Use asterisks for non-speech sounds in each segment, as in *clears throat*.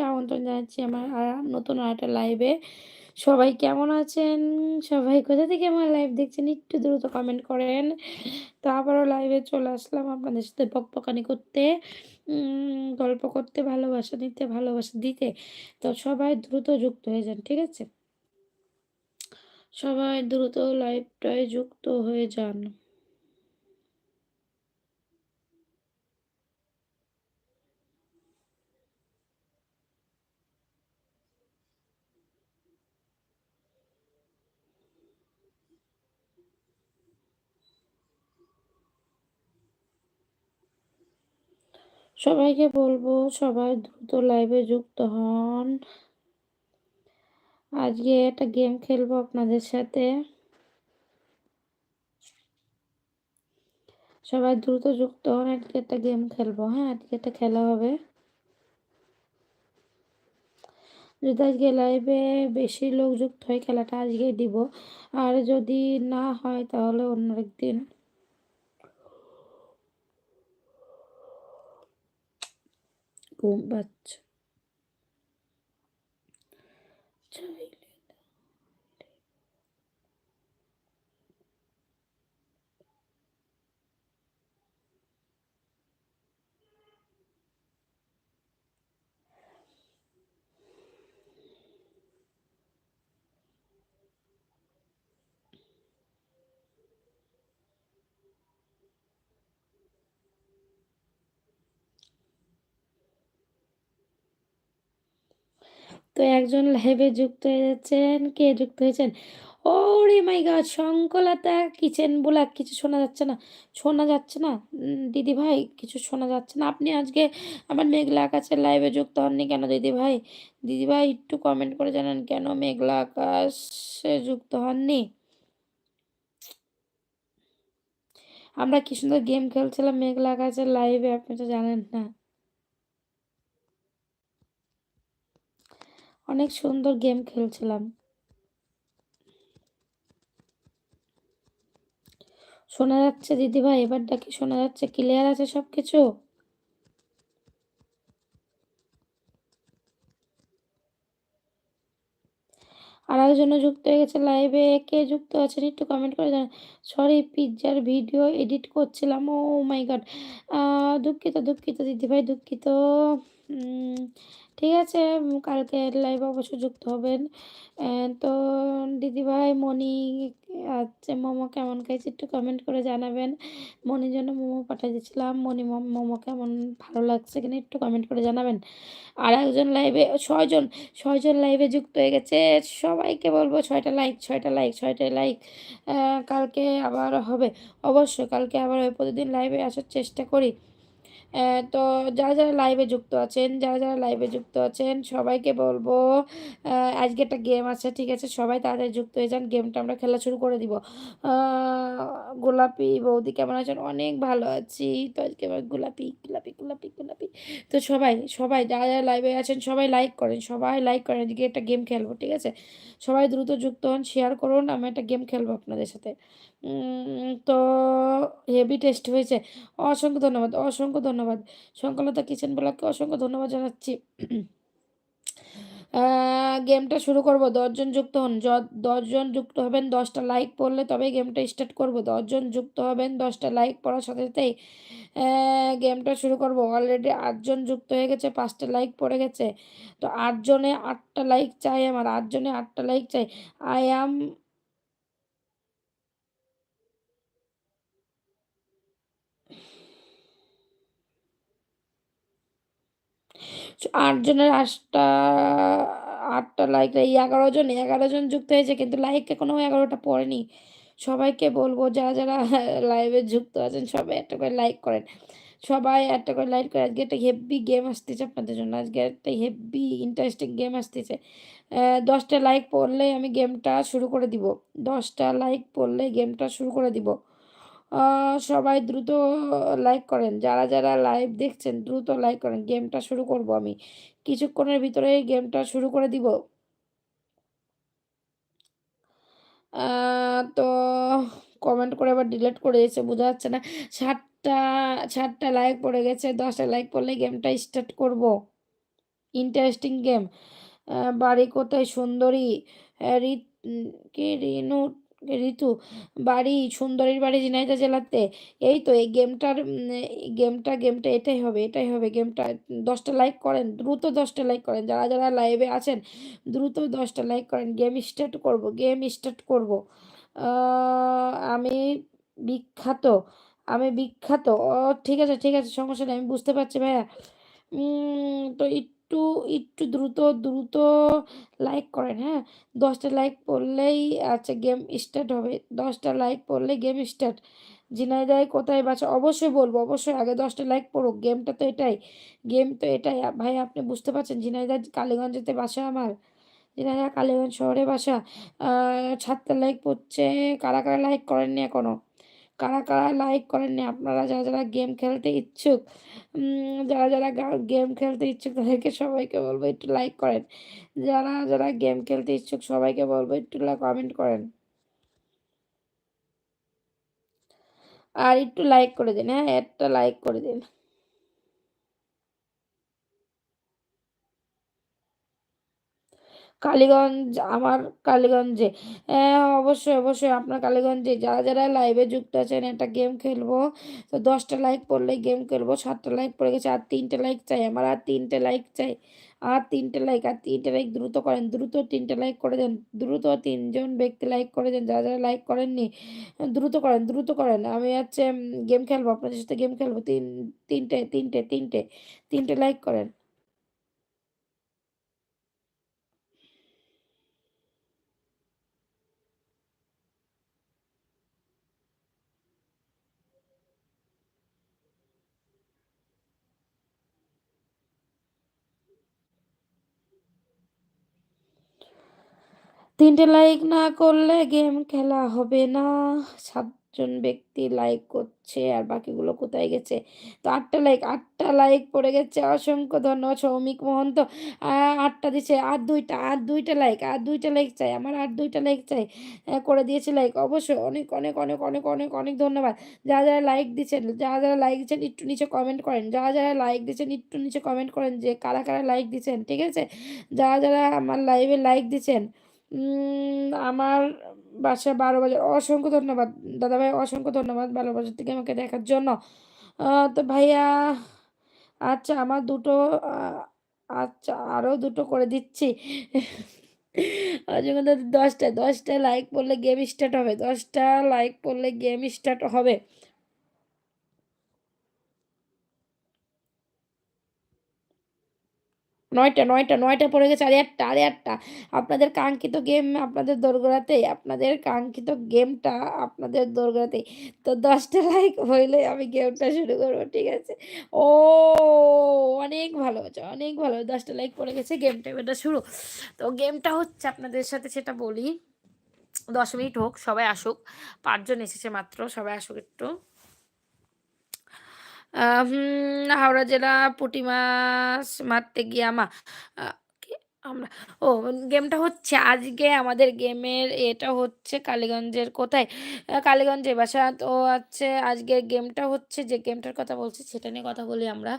সবাইকে আমন্ত্রণ জানাচ্ছি আমার আর নতুন আরেকটা লাইভে সবাই কেমন আছেন? সবাই কোথা থেকে আমার লাইভ দেখছেন? একটু দ্রুত কমেন্ট করেন। তো আবারও লাইভে চলে আসলাম আপনাদের সাথে বকবকানি করতে। গল্প করতে, ভালোবাসা নিতে ভালোবাসা দিতে। তো সবাই দ্রুত যুক্ত হয়ে যান, ঠিক আছে? সবাই দ্রুত লাইভটায় যুক্ত হয়ে যান। সবাইকে বলব, সবাই দ্রুত লাইভে যুক্ত হন। আজকে একটা গেম খেলব আপনাদের সাথে। সবাই দ্রুত যুক্ত হন, আজকে একটা গেম খেলব হ্যাঁ? আজকে একটা খেলা হবে। যদি আজকে লাইভে বেশি লোক যুক্ত হয়, খেলাটা আজকে দিব। আর যদি না হয়, তাহলে অন্য একদিন। ঘুম পাচ্ছে। তো একজন লাইভে যুক্ত হয়েছেন। কে যুক্ত হয়েছেন? ওরে মাই গড শঙ্কলতা কিচেন বলা কিছু শোনা যাচ্ছে না। শোনা যাচ্ছে না? দিদি ভাই, কিছু শোনা যাচ্ছে না? আপনি আজকে আমার মেঘলা আকাশের লাইভে যুক্ত হননি কেন দিদি ভাই? দিদি ভাই, একটু কমেন্ট করে জানান কেন মেঘলা আকাশে যুক্ত হননি? আমরা কি সুন্দর গেম খেলছিলাম মেঘলা আকাশের লাইভে আপনি তো জানেন না। অনেক সুন্দর গেম খেলছিলাম। শোনা যাচ্ছে দিদিভাই, এবার ডাকি শোনা যাচ্ছে। ক্লিয়ার আছে সব কিছু আর একজনও যুক্ত হয়ে গেছে লাইভে কে যুক্ত আছেন একটু কমেন্ট করে জানান। সরি পিৎজার ভিডিও এডিট করছিলাম। ও মাই গড দুঃখিত দুঃখিত দিদিভাই, দুঃখিত। ঠিক আছে কালকে লাইভ অবশ্যই যুক্ত হবেন। তো দিদিভাই মনি আচ্ছা মোমো কেমন খাইছে একটু কমেন্ট করে জানাবেন। মনির জন্য মোমো পাঠিয়ে দিয়েছিলাম মনি মোমো কেমন ভালো লাগছে কিনা একটু কমেন্ট করে জানাবেন। আর একজন লাইভে ছয়জন ছয়জন লাইভে যুক্ত হয়ে গেছে। সবাইকে বলব ছয়টা লাইক ছয়টা লাইক ছয়টা লাইক কালকে আবার হবে। অবশ্যই কালকে আবার প্রতিদিন লাইভে আসার চেষ্টা করি। তো যারা যারা লাইভে যুক্ত আছেন, যারা যারা লাইভে যুক্ত আছেন, সবাইকে বলব আজকে একটা গেম আছে, ঠিক আছে? সবাই তাড়াতাড়ি যুক্ত হয়ে যান গেমটা আমরা খেলা শুরু করে দিব। গোলাপি বৌদি কেমন আছেন? অনেক ভালো আছি। তো আজকে আবার গোলাপি গোলাপি গোলাপি গোলাপি। তো সবাই সবাই যারা যারা লাইভে আছেন, সবাই লাইক করেন, সবাই লাইক করেন আজকে একটা গেম খেলব, ঠিক আছে? সবাই দ্রুত যুক্ত হন শেয়ার করুন, আমি একটা গেম খেলব আপনাদের সাথে। তো হেভি টেস্ট হয়েছে। অসংখ্য ধন্যবাদ অসংখ্য ধন্যবাদ। সংকলতা কিচেন ব্লককে অসংখ্য ধন্যবাদ জানাচ্ছি। গেমটা শুরু করব। দশজন যুক্ত হন। দশজন যুক্ত হবেন, দশটা লাইক পড়লে তবে গেমটা স্টার্ট করব। দশজন যুক্ত হবেন, দশটা লাইক পড়ার সাথে সাথেই গেমটা শুরু করব। অলরেডি আটজন যুক্ত হয়ে গেছে, পাঁচটা লাইক পড়ে গেছে। তো আটজনে আটটা লাইক চাই আমার, আটজনে আটটা লাইক চাই। আই অ্যাম আটজনের আটটা আটটা লাইক এই এগারো জন এগারো জন যুক্ত হয়েছে কিন্তু লাইক কোনো এগারোটা পড়েনি। সবাইকে বলব যারা যারা লাইভে যুক্ত আছেন, সবাই একটা করে লাইক করেন। সবাই একটা করে লাইক করে আজকে একটা হেভি গেম আসতেছে আপনাদের জন্য। আজকে একটা হেভি ইন্টারেস্টিং গেম আসতেছে। দশটা লাইক পড়লে আমি গেমটা শুরু করে দিব। দশটা লাইক পড়লে গেমটা শুরু করে দিব। সবাই দ্রুত লাইক করেন। যারা যারা লাইভ দেখছেন, দ্রুত লাইক করেন। গেমটা শুরু করব আমি। কিছুক্ষণের ভিতরে গেমটা শুরু করে দিব। তো কমেন্ট করে আবার ডিলিট করে দিয়েছে, বোঝা যাচ্ছে না। ষাটটা ষাটটা লাইক পড়ে গেছে, দশটা লাইক পড়লে গেমটা স্টার্ট করব। ইন্টারেস্টিং গেম বাড়ি কোথায় সুন্দরী? রিত কি? রিনু ঋতু। বাড়ি, সুন্দরীর বাড়ি, ঝিনাইদহ জেলাতে। এই তো, এই গেমটার গেমটা গেমটা এটাই হবে এটাই হবে। গেমটা দশটা লাইক করেন, দ্রুত দশটা লাইক করেন। যারা যারা লাইভে আছেন, দ্রুত দশটা লাইক করেন। গেম স্টার্ট করব, গেম স্টার্ট করব। আমি বিখ্যাত আমি বিখ্যাত। ও, ঠিক আছে ঠিক আছে, সমস্যা নেই, আমি বুঝতে পারছি ভাইয়া। তো একটু একটু দ্রুত দ্রুত লাইক করেন হ্যাঁ? দশটা লাইক পড়লেই আচ্ছা গেম স্টার্ট হবে। দশটা লাইক পড়লে গেম স্টার্ট ঝিনাইদায় কোথায় বাসা অবশ্যই বলব, অবশ্যই আগে দশটা লাইক পড়ুক। গেমটা তো এটাই। গেম তো এটাই। ভাই, আপনি বুঝতে পারছেন? ঝিনাইদা কালীগঞ্জেতে বাসা আমার? ঝিনাইদা কালীগঞ্জ শহরে বাসা? সাতটা লাইক পড়ছে। কারা কারা লাইক করেননি এখনও কারা কারা লাইক করেননি? আপনারা যারা যারা গেম খেলতে ইচ্ছুক যারা যারা গেম খেলতে ইচ্ছুক, তাদেরকে সবাইকে বলব একটু লাইক করেন। যারা যারা গেম খেলতে ইচ্ছুক, সবাইকে বলব একটু কমেন্ট করেন। আর একটু লাইক করে দিন হ্যাঁ একটা লাইক করে দিন। কালীগঞ্জ, আমার কালীগঞ্জে। হ্যাঁ অবশ্যই অবশ্যই আপনার কালীগঞ্জে। যারা যারা লাইভে যুক্ত আছেন, একটা গেম খেলব। তো দশটা লাইক পড়লেই গেম খেলব, সাতটা লাইক পড়ে গেছে, আর তিনটে লাইক চাই আমার, আর তিনটে লাইক চাই, আর তিনটে লাইক আর তিনটে লাইক দ্রুত করেন, দ্রুত তিনটে লাইক করে দেন, দ্রুত তিনজন ব্যক্তি লাইক করে দেন, যারা যারা লাইক করেননি, দ্রুত করেন দ্রুত করেন। আমি হচ্ছে গেম খেলব, আপনাদের সাথে গেম খেলব, তিন, তিনটে তিনটে তিনটে তিনটে লাইক করেন। তিনটে লাইক না করলে গেম খেলা হবে না। সাতজন ব্যক্তি লাইক করছে আর বাকিগুলো কোথায় গেছে? তো আটটা লাইক আটটা লাইক পড়ে গেছে অসংখ্য ধন্যবাদ সৌমিক মহন্ত। আটটা দিচ্ছে আর দুইটা আর দুইটা লাইক আর দুইটা লাইক চাই, আমার আর দুইটা লাইক চাই। করে দিয়েছে লাইক অবশ্যই অনেক অনেক অনেক অনেক অনেক অনেক ধন্যবাদ। যারা যারা লাইক দিচ্ছেন যারা যারা লাইক দিচ্ছেন, একটু নিচে কমেন্ট করেন। যারা যারা লাইক দিচ্ছেন, একটু নিচে কমেন্ট করেন যে কারা কারা লাইক দিচ্ছেন, ঠিক আছে? যারা যারা আমার লাইভে লাইক দিচ্ছেন আমার বাসা বারো বাজার অসংখ্য ধন্যবাদ। দাদাভাই, অসংখ্য ধন্যবাদ বারো বাজার থেকে আমাকে দেখার জন্য। তো ভাইয়া আচ্ছা আমার দুটো আচ্ছা আরও দুটো করে দিচ্ছি। দাদা দশটা দশটা লাইক পড়লে গেম স্টার্ট হবে। দশটা লাইক পড়লে গেম স্টার্ট হবে। নয়টা নয়টা নয়টা পড়ে গেছে, আরে আটটা আরে আটটা। আপনাদের কাঙ্ক্ষিত গেম আপনাদের দোরগোড়াতে, আপনাদের কাঙ্ক্ষিত গেমটা আপনাদের দোরগোড়াতে। তো দশটা লাইক হইলে আমি গেমটা শুরু করব, ঠিক আছে? ও, অনেক ভালো হচ্ছে অনেক ভালো। দশটা লাইক পড়ে গেছে গেমটা এটা শুরু। তো গেমটা হচ্ছে আপনাদের সাথে সেটা বলি। দশ মিনিট হোক, সবাই আসুক। পাঁচজন এসেছে মাত্র, সবাই আসুক একটু। হাওড়া জেলা পুঁটি মাছ মারতে গিয়ে আমা আমরা, ও, গেমটা হচ্ছে আজকে আমাদের গেমের এটা হচ্ছে কালীগঞ্জের কোথায়? কালীগঞ্জে বাসা। তো হচ্ছে আজকের গেমটা হচ্ছে যে গেমটার কথা বলছি সেটা নিয়ে কথা বলি আমরা।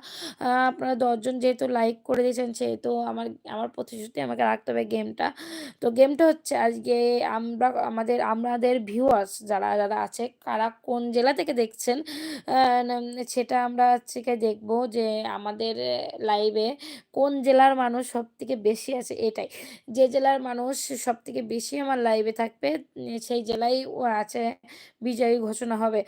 আপনারা দশজন যেহেতু লাইক করে দিয়েছেন সেহেতু আমার আমার প্রতিশ্রুতি আমাকে রাখতে হবে গেমটা। তো গেমটা হচ্ছে আজকে আমরা, আমাদের আমাদের ভিউয়ার্স যারা যারা আছে, কারা কোন জেলা থেকে দেখছেন সেটা আমরা হচ্ছে দেখব যে আমাদের লাইভে কোন জেলার মানুষ সব থেকে বেশি বেশি আছে এটাই। যে জেলার মানুষ সব থেকে বেশি আমার লাইভে থাকবে সেই জেলায় আছে, বিজয়ী ঘোষণা হবে।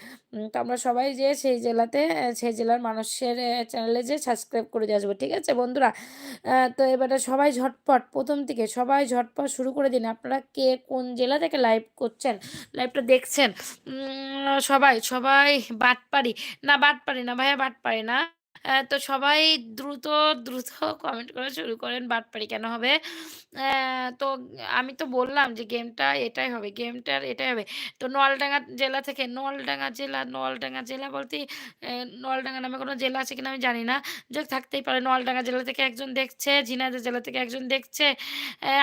তো আমরা সবাই যে সেই জেলাতে সেই জেলার মানুষের চ্যানেলে যে সাবস্ক্রাইব করে দিয়ে আসব, ঠিক আছে বন্ধুরা? তো এবারে সবাই ঝটপট, প্রথম থেকে সবাই ঝটপট শুরু করে দিন। আপনারা কে কোন জেলা থেকে লাইভ করছেন? লাইভটা দেখছেন? সবাই সবাই বাটপারি না বাটপারি না, ভাইয়া বাটপারি না। তো সবাই দ্রুত দ্রুত কমেন্ট করা শুরু করেন বাটপারি কেন হবে? তো আমি তো বললাম যে গেমটা এটাই হবে, গেমটার এটাই হবে। তো নোয়ালডাঙ্গা জেলা থেকে নোয়ালডাঙ্গা জেলা নোয়ালডাঙ্গা জেলা বলতে নোয়ালডাঙ্গা নামে কোনো জেলা আছে কিনা আমি জানি না। যে থাকতেই পারে নোয়ালডাঙ্গা জেলা থেকে একজন দেখছে, ঝিনাইদহ জেলা থেকে একজন দেখছে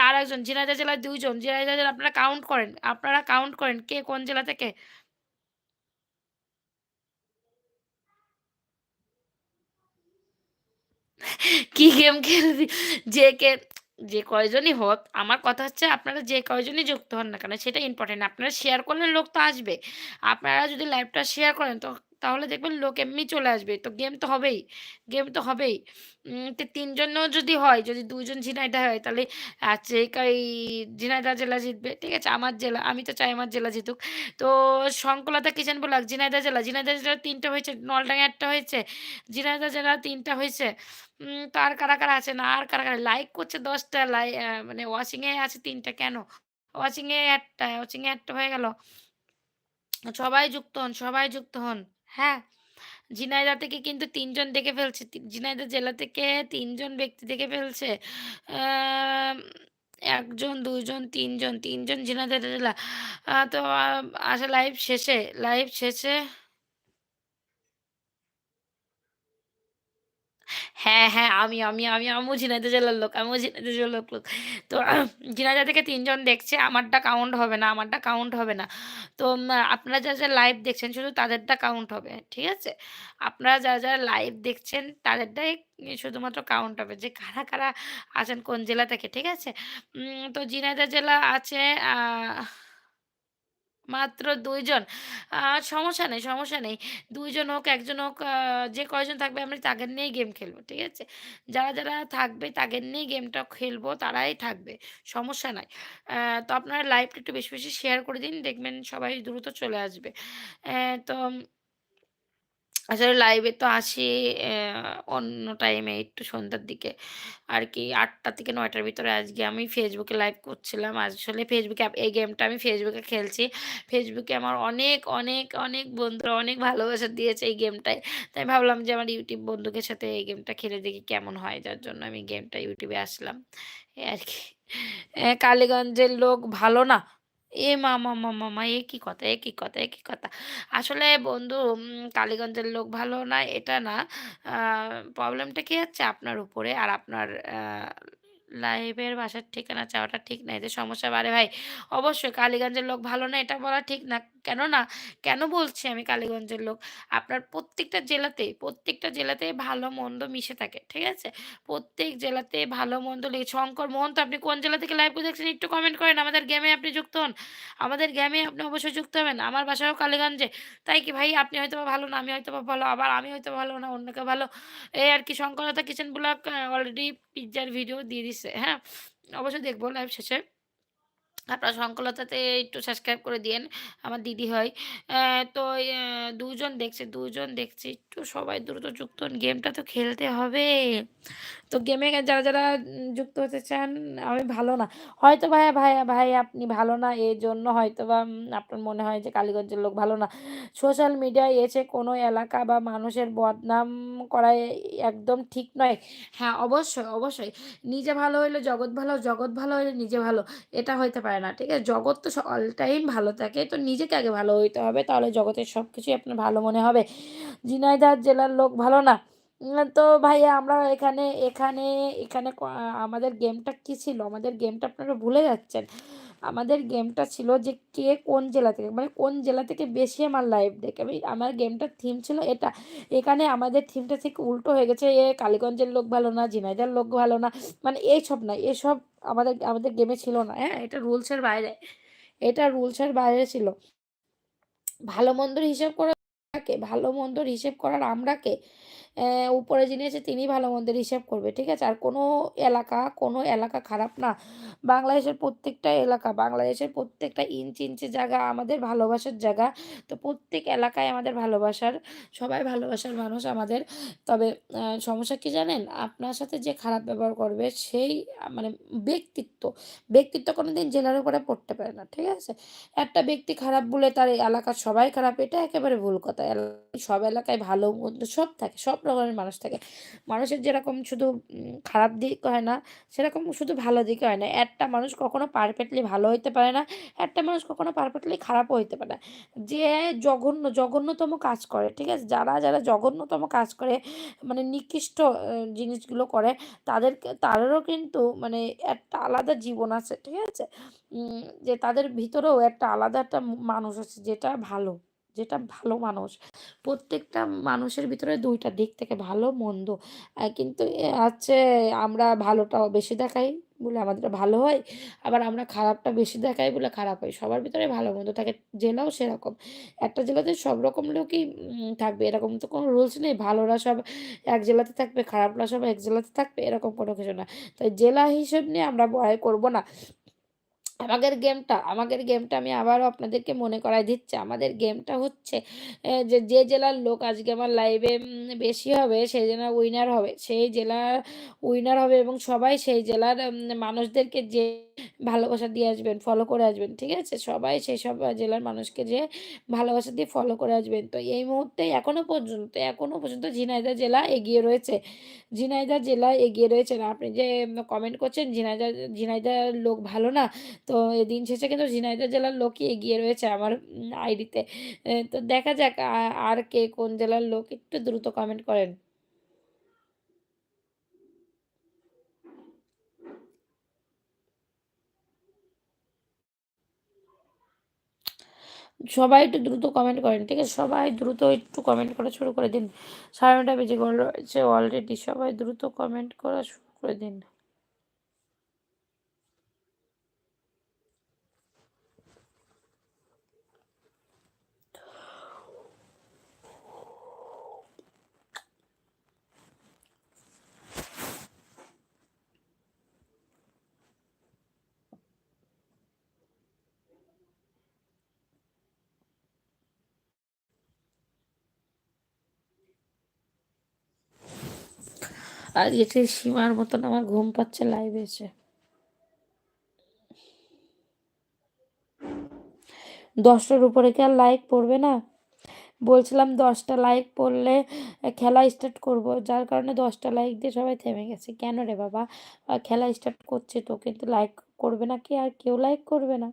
আর একজন ঝিনাইদহ জেলায় দুইজন, ঝিনাইদহ জেলা আপনারা কাউন্ট করেন, আপনারা কাউন্ট করেন কে কোন জেলা থেকে? কি গেম খেলবি? যে কে যে কয়জনই হোক, আমার কথা হচ্ছে আপনারা যে কয়জনই যুক্ত হন না কেন সেটা ইম্পর্টেন্ট আপনারা শেয়ার করলে লোক তো আসবে। আপনারা যদি লাইভটা শেয়ার করেন তো তাহলে দেখবেন লোক এমনি চলে আসবে। তো গেম তো হবেই, গেম তো হবেই। তো ৩ জনও যদি হয়, যদি ২ ঝিনাইদা হয় তাহলে আচ্ছা এই ঝিনাইদহ জেলা জিতবে। ঠিক আছে? আমার জেলা, আমি তো চাই আমার জেলা জিতুক। তো শঙ্কলতা কিচেন ব্লক ঝিনাইদহ জেলা, ঝিনাইদহ জেলা তিনটা হয়েছে, নলডাঙ্গায় ১ টা হয়েছে, ঝিনাইদহ জেলা ৩ টা হয়েছে। তো আর কারা, কারা আছে না আর কারা, কারা লাইক করছে ১০ টা লাই মানে ওয়াচিং এ আছে ৩ টা কেন? ওয়াচিং একটা ১ টা, ওয়াচিং এ ১ টা হয়ে গেল। সবাই যুক্ত হন, সবাই যুক্ত হন। হ্যাঁ? ঝিনাইদা থেকে কিন্তু ৩ জন দেখে ফেলছে। ঝিনাইদা জেলা থেকে তিনজন ব্যক্তি দেখে ফেলছে। আম ১ জন, ২ জন, ৩ জন, ৩ জন ঝিনাইদহ জেলা। তো আ আচ্ছা লাইভ শেষে, লাইভ শেষে হ্যাঁ, হ্যাঁ, আমি, আমি, আমি, আমিও ঝিনাইদহ জেলার লোক। আমিও ঝিনাইদহ জেলার লোক। লোক। তো *clears throat* ঝিনাইদহ থেকে তিনজন দেখছে। আমারটা কাউন্ট হবে না, আমারটা কাউন্ট হবে না। তো আপনারা যারা, যারা লাইভ দেখছেন শুধু তাদেরটা কাউন্ট হবে। ঠিক আছে? আপনারা যারা, যারা লাইভ দেখছেন তাদেরটাই শুধুমাত্র কাউন্ট হবে। যে কারা, কারা আছেন কোন জেলা থেকে। ঠিক আছে? তো ঝিনাইদহ জেলা আছে মাত্র দুইজন সমস্যা নেই, সমস্যা নেই। দুইজন হোক, একজন হোক, যে কয়জন থাকবে আমরা তাদের নিয়েই গেম খেলব। ঠিক আছে? যারা, যারা থাকবে তাদের নিয়েই গেমটা খেলব, তারাই থাকবে। সমস্যা নাই। তো আপনারা লাইভটা একটু বেশি, বেশি শেয়ার করে দিন। দেখবেন সবাই দ্রুত চলে আসবে। তো আসলে লাইভে তো আসি অন্য টাইমে একটু সন্ধ্যার দিকে আর কি আটটা থেকে ৯ঃ০০ র ভিতরে আজকে আমি ফেসবুকে লাইভ করছিলাম। আসলে ফেসবুকে এই গেমটা আমি ফেসবুকে খেলছি। ফেসবুকে আমার অনেক, অনেক, অনেক বন্ধুরা অনেক ভালোবাসা দিয়েছে এই গেমটায়। তাই ভাবলাম যে আমার ইউটিউব বন্ধুদের সাথে এই গেমটা খেলে দেখি কেমন হয়। যার জন্য আমি গেমটা ইউটিউবে আসলাম। এই আরকি। অ্যা কালীগঞ্জের লোক ভালো না? এ মা, মা, মা, মা, মা! এ কি কথা, একই কথা, একই কথা? আসলে বন্ধু কালীগঞ্জের লোক ভালো না এটা না। প্রবলেমটা কি হচ্ছে আপনার উপরে আর আপনার আ লাইভের বাসার ঠিকানা চাওয়াটা ঠিক না। এতে সমস্যা বাড়ে ভাই। অবশ্যই কালীগঞ্জের লোক ভালো না এটা বলা ঠিক না। কেন না কেন বলছি আমি কালীগঞ্জের লোক? আপনার প্রত্যেকটা জেলাতেই, প্রত্যেকটা জেলাতেই ভালো-মন্দ মিশে থাকে। ঠিক আছে? প্রত্যেক জেলাতে ভালো-মন্দ লেগে শঙ্কর মোহন তো আপনি কোন জেলা থেকে লাইভ করে দেখছেন একটু কমেন্ট করেন। আমাদের গেমে আপনি যুক্ত হন। আমাদের গেমে আপনি অবশ্যই যুক্ত হবেন। আমার বাসাও কালীগঞ্জে। তাই কি ভাই আপনি হয়তোবা ভালো না, আমি হয়তোবা ভালো, আবার আমি হয়তো ভালো না, অন্য কেউ ভালো। এই আরকি Shankarlata kitchen blog uh already পিজ্জার ভিডিও দিয়ে দিছে। হ্যাঁ? অবশ্যই দেখব লাইভ শেষে। আপনার সংকলতাতে একটু সাবস্ক্রাইব করে দিয়েন। আমার দিদি হয়। তো দুজন দেখছে, ২ জন দেখছে। একটু সবাই দ্রুত যুক্ত গেমটা তো খেলতে হবে। তো গেমে যারা, যারা যুক্ত হতে চান, আমি ভালো না। হয়তো ভাইয়া, ভাইয়া, ভাই আপনি ভালো না এর জন্য হয়তো বা আপনার মনে হয় যে কালীগঞ্জের লোক ভালো না। সোশ্যাল মিডিয়ায় এসে কোনো এলাকা বা মানুষের বদনাম করা একদম ঠিক নয়। হ্যাঁ, অবশ্যই, অবশ্যই। নিজে ভালো হইলে জগৎ ভালো, জগৎ ভালো হইলে নিজে ভালো। এটা হইতে পারে না। ঠিক আছে? জগৎ তো অল টাইম ভালো থাকে। তো নিজেকে আগে ভালো হইতে হবে। তাহলে জগতের সব কিছুই আপনার ভালো মনে হবে। ঝিনাইদহ জেলার লোক ভালো না। তো ভাইয়া আমরা এখানে এখানে এখানে আমাদের গেমটা কি ছিল? আমাদের গেমটা আপনারা ভুলে যাচ্ছেন। আমাদের গেমটা ছিল যে কে কোন জেলা থেকে মানে কোন জেলা থেকে বেশি আমার লাইভ দেখে। আমি আমার গেমটার থিম ছিল এটা। এখানে আমাদের থিমটা ঠিক উল্টো হয়ে গেছে। এ কালীগঞ্জের লোক ভালো না, ঝিনাইদহের লোক ভালো না। মানে এইসব না। এসব আমাদের আমাদের গেমে ছিল না। হ্যাঁ? এটা রুলসের বাইরে। এটা রুলসের বাইরে ছিল। ভালো-মন্দর হিসাব করা কে? ভালো-মন্দর হিসেব করার আমরা কে? উপরে যিনি আছে তিনিই ভালো-মন্দের হিসাব করবে। ঠিক আছে? আর কোনো এলাকা, কোনো এলাকা খারাপ না। বাংলাদেশের প্রত্যেকটা এলাকা, বাংলাদেশের প্রত্যেকটা ইঞ্চি, ইঞ্চি জায়গা আমাদের ভালোবাসার জায়গা। তো প্রত্যেক এলাকায় আমাদের ভালোবাসার, সবাই ভালোবাসার মানুষ আমাদের। তবে সমস্যা কি জানেন? আপনার সাথে যে খারাপ ব্যবহার করবে সেই মানে ব্যক্তিত্ব, ব্যক্তিত্ব কোনো দিন জেলার উপরে পড়তে পারে না। ঠিক আছে? একটা ব্যক্তি খারাপ বলে তার এলাকার সবাই খারাপ এটা একেবারে ভুল কথা। সব এলাকায় ভালো মন্দ সব থাকে। সব রকমের মানুষ থাকে। মানুষের যেরকম শুধু খারাপ দিক হয় না, সেরকম শুধু ভালো দিক হয় না। একটা মানুষ কখনো পারফেক্টলি ভালো হইতে পারে না। একটা মানুষ কখনো পারফেক্টলি খারাপও হইতে পারে না। যে জঘন্য, জঘন্যতম কাজ করে, ঠিক আছে? যারা, যারা জঘন্যতম কাজ করে মানে নিকৃষ্ট জিনিসগুলো করে তাদেরকে তাদেরও কিন্তু মানে একটা আলাদা জীবন আছে। ঠিক আছে? যে তাদের ভিতরেও একটা আলাদা একটা মানুষ আছে যেটা ভালো। যেটা ভালো মানুষ। প্রত্যেকটা মানুষের ভিতরে দুইটা দিক থেকে ভালো মন্দ। কিন্তু আছে আমরা ভালোটাও বেশি দেখাই বলে আমাদের ভালো হয়। আবার আমরা খারাপটা বেশি দেখাই বলে খারাপ হয়। সবার ভিতরে ভালো মন্দ থাকে। জেলাও সেরকম। একটা জেলাতে সব রকম লোকই থাকবে এরকম তো কোনো রুলস নেই। ভালোরা সব এক জেলাতে থাকবে, খারাপরা সব এক জেলাতে থাকবে এরকম কোনো কিছু না। তাই জেলা হিসেব নিয়ে আমরা ভয় করব না। আমাদের গেমটা আমাদের গেমটা আমি আবারও আপনাদেরকে মনে করায় দিচ্ছি। আমাদের গেমটা হচ্ছে যে, যে জেলার লোক আজকে আমার লাইভে বেশি হবে সেই জেলা উইনার হবে। সেই জেলার উইনার হবে এবং সবাই সেই জেলার মানুষদেরকে যেয়ে ভালোবাসা দিয়ে আসবেন, ফলো করে আসবেন। ঠিক আছে? সবাই সেই সব জেলার মানুষকে যেয়ে ভালোবাসা দিয়ে ফলো করে আসবেন। তো এই মুহূর্তে এখনও পর্যন্ত এখনও পর্যন্ত ঝিনাইদা জেলা এগিয়ে রয়েছে। ঝিনাইদা জেলা এগিয়ে রয়েছে। আর আপনি যে কমেন্ট করছেন ঝিনাইদা ঝিনাইদার লোক ভালো না। তো দিন শেষে কিন্তু ঝিনাইদহ জেলার লোকই এগিয়ে রয়েছে আমার আইডিতে। তো দেখা যাক আর কে কোন জেলার লোক একটু দ্রুত কমেন্ট করেন। সবাই একটু দ্রুত কমেন্ট করেন। ঠিক আছে? সবাই দ্রুত একটু কমেন্ট করা শুরু করে দিন। ৯:৩০ বেজে গেল রয়েছে অলরেডি। সবাই দ্রুত কমেন্ট করা শুরু করে দিন। আর এতে সীমার মতন আমার ঘুম পাচ্ছে লাইভ এসে। দশটার উপরে কি আর লাইক পড়বে না? বলছিলাম দশটা লাইক পড়লে খেলা স্টার্ট করব। যার কারণে দশটা লাইক দিয়ে সবাই থেমে গেছে। কেন রে বাবা? খেলা স্টার্ট করছে তো, কিন্তু লাইক করবে না কি আর কেউ লাইক করবে না?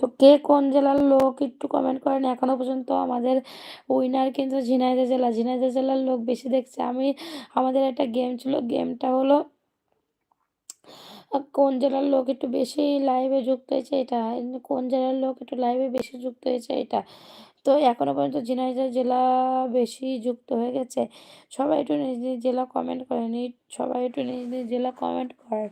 তো কে কোন জেলার লোক একটু কমেন্ট করেন। এখনও পর্যন্ত আমাদের উইনার কিন্তু ঝিনাইদহ জেলা। ঝিনাইদহ জেলার লোক বেশি দেখছে। আমি আমাদের একটা গেম ছিল। গেমটা হলো কোন জেলার লোক একটু বেশি লাইভে যুক্ত হয়েছে এটা। কোন জেলার লোক একটু লাইভে বেশি যুক্ত হয়েছে এটা। তো এখনও পর্যন্ত ঝিনাইদহ জেলা বেশি যুক্ত হয়ে গেছে। সবাই একটু নিজ, নিজ জেলা কমেন্ট করেন। সবাই একটু নিজ, নিজ জেলা কমেন্ট করেন।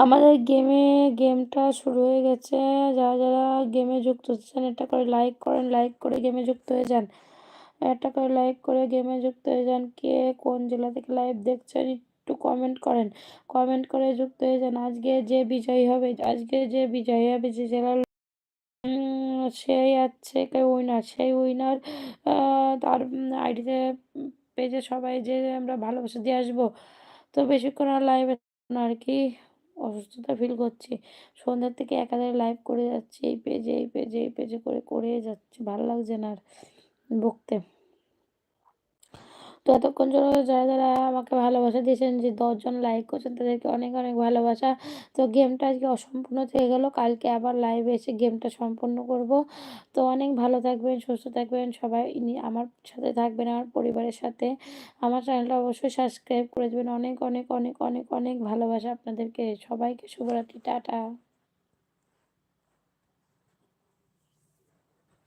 আমাদের গেমে গেমটা শুরু হয়ে গেছে। যারা, যারা গেমে যুক্ত হচ্ছেন একটা করে লাইক করেন। লাইক করে গেমে যুক্ত হয়ে যান। একটা করে লাইক করে গেমে যুক্ত হয়ে যান। কে কোন জেলা থেকে লাইভ দেখছেন একটু কমেন্ট করেন। কমেন্ট করে যুক্ত হয়ে যান। আজকে যে বিজয়ী হবে আজকে যে বিজয়ী হবে যে জেলার সেই আছে কে উইনার। সেই উইনার তার আইডিতে পেজে সবাই যেয়ে আমরা ভালোবাসা দিয়ে আসব। তো বেশিক্ষণ আর লাইভ আর আরকি অসুস্থতা ফিল করছি। সন্ধ্যার থেকে একাধারে লাইভ করে যাচ্ছে এই পেজে, এই পেজে, এই পেজে করে করে যাচ্ছে ভালো লাগছে না আর বকতে। তো এতক্ষণ জন্য যারা, যারা আমাকে ভালোবাসা দিয়েছেন যে ১০ জন লাইক করেছেন তাদেরকে অনেক, অনেক ভালোবাসা। তো গেমটা আজকে অসম্পূর্ণ থেকে গেল। কালকে আবার লাইভে এসে গেমটা সম্পূর্ণ করব। তো অনেক ভালো থাকবেন, সুস্থ থাকবেন। সবাই আমার সাথে থাকবেন, আমার পরিবারের সাথে। আমার চ্যানেলটা অবশ্যই সাবস্ক্রাইব করে দেবেন। অনেক, অনেক, অনেক, অনেক, অনেক ভালোবাসা আপনাদেরকে। সবাইকে শুভরাত্রি। টাটা।